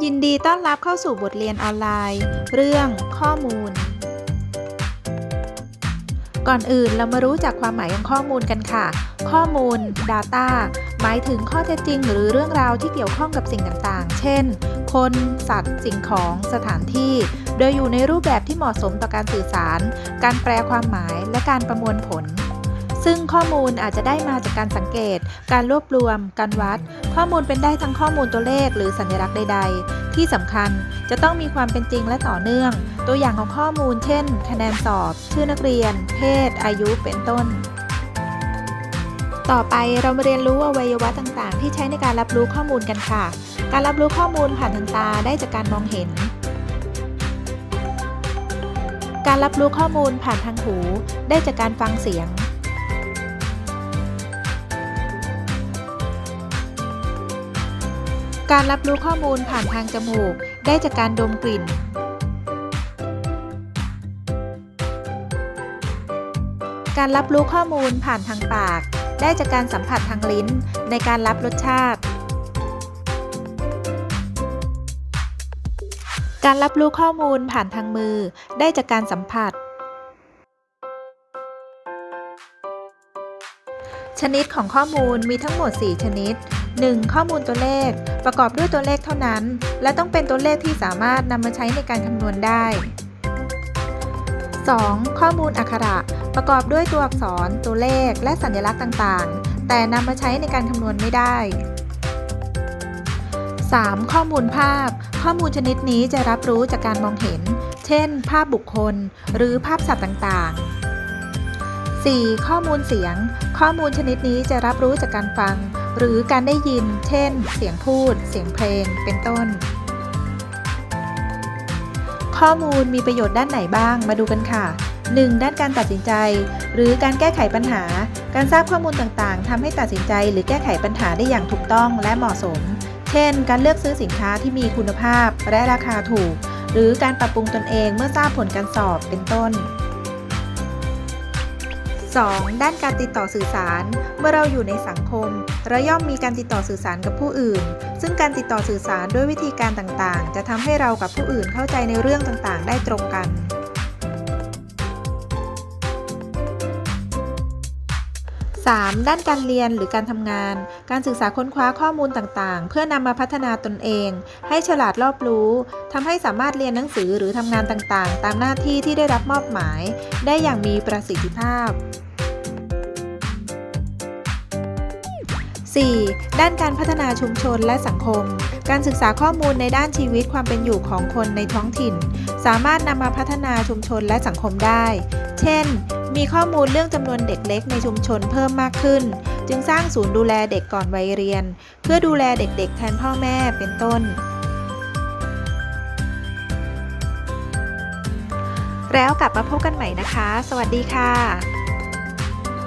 ยินดีต้อนรับเข้าสู่บทเรียนออนไลน์ เรื่องข้อมูล ก่อนอื่นเรามารู้จักความหมายของข้อมูลกันค่ะ ข้อมูล Data หมายถึงข้อเท็จจริง หรือเรื่องราวที่เกี่ยวข้องกับสิ่งต่างๆ เช่น คน สัตว์ สิ่งของ สถานที่ โดยอยู่ในรูปแบบที่เหมาะสมต่อการสื่อสาร การแปลความหมาย และการประมวลผล ซึ่งข้อมูลอาจจะได้มาจากการสังเกต การรวบรวม การวัด ข้อมูลเป็นได้ทั้งข้อมูลตัวเลขหรือสัญลักษณ์ใด ๆ ที่สำคัญจะต้องมีความเป็นจริงและต่อเนื่อง ตัวอย่างของข้อมูล เช่น คะแนนสอบ ชื่อนักเรียน เพศ อายุ เป็นต้น ต่อไปเรามาเรียนรู้อวัยวะต่างๆ ที่ใช้ในการรับรู้ข้อมูลกันค่ะ การรับรู้ข้อมูลผ่านทางตาได้จากการมองเห็นการรับรู้ข้อมูลผ่านทางหู ได้จากการฟังเสียง การรับรู้ข้อมูลผ่านทางจมูก ได้จากการดมกลิ่น การรับรู้ข้อมูลผ่านทางปาก ได้จากการสัมผัสทางลิ้น ในการรับรสชาติ การรับรู้ข้อมูลผ่านทางมือ ได้จากการสัมผัส ชนิดของข้อมูลมีทั้งหมด 4 ชนิด 1. ข้อมูลตัวเลข ประกอบด้วยตัวเลขเท่านั้น และต้องเป็นตัวเลขที่สามารถนำมาใช้ในการคำนวณได้ 2. ข้อมูลอักขระ ประกอบด้วยตัวอักษร ตัวเลข และสัญลักษณ์ต่างๆ แต่นำมาใช้ในการคำนวณไม่ได้ 3. ข้อมูลภาพ ข้อมูลชนิดนี้จะรับรู้จากการมองเห็น เช่น ภาพบุคคล หรือภาพสัตว์ต่างๆ 4. ข้อมูลเสียง ข้อมูลชนิดนี้จะรับรู้จากการฟัง หรือการได้ยิน เช่น เสียงพูด เสียงเพลง เป็นต้น ข้อมูลมีประโยชน์ด้านไหนบ้าง มาดูกันค่ะ 1. ด้านการตัดสินใจ หรือการแก้ไขปัญหา การทราบข้อมูลต่างๆทำให้ตัดสินใจ หรือแก้ไขปัญหาได้อย่างถูกต้องและเหมาะสม เช่น การเลือกซื้อสินค้าที่มีคุณภาพและราคาถูก หรือการปรับปรุงตนเองเมื่อทราบผลการสอบ เป็นต้น 2. ด้านการติดต่อสื่อสาร เมื่อเราอยู่ในสังคม เราย่อมมีการติดต่อสื่อสารกับผู้อื่น ซึ่งการติดต่อสื่อสารด้วยวิธีการต่างๆ จะทำให้เรากับผู้อื่นเข้าใจในเรื่องต่างๆ ได้ตรงกัน 3. ด้านการเรียนหรือการทำงาน การศึกษาค้นคว้าข้อมูลต่างๆ เพื่อนำมาพัฒนาตนเอง ให้ฉลาดรอบรู้ทำให้สามารถเรียนหนังสือหรือทำงานต่างๆ ตามหน้าที่ที่ได้รับมอบหมาย ได้อย่างมีประสิทธิภาพ 4. ด้านการพัฒนาชุมชนและสังคม การศึกษาข้อมูลในด้านชีวิตความเป็นอยู่ของคนในท้องถิ่น สามารถนำมาพัฒนาชุมชนและสังคมได้ เช่น มีข้อมูลเรื่องจำนวนเด็กเล็กในชุมชนเพิ่มมากขึ้น จึงสร้างศูนย์ดูแลเด็กก่อนวัยเรียน เพื่อดูแลเด็กๆ แทนพ่อแม่เป็นต้น แล้วกลับมาพบกันใหม่นะคะ สวัสดีค่ะ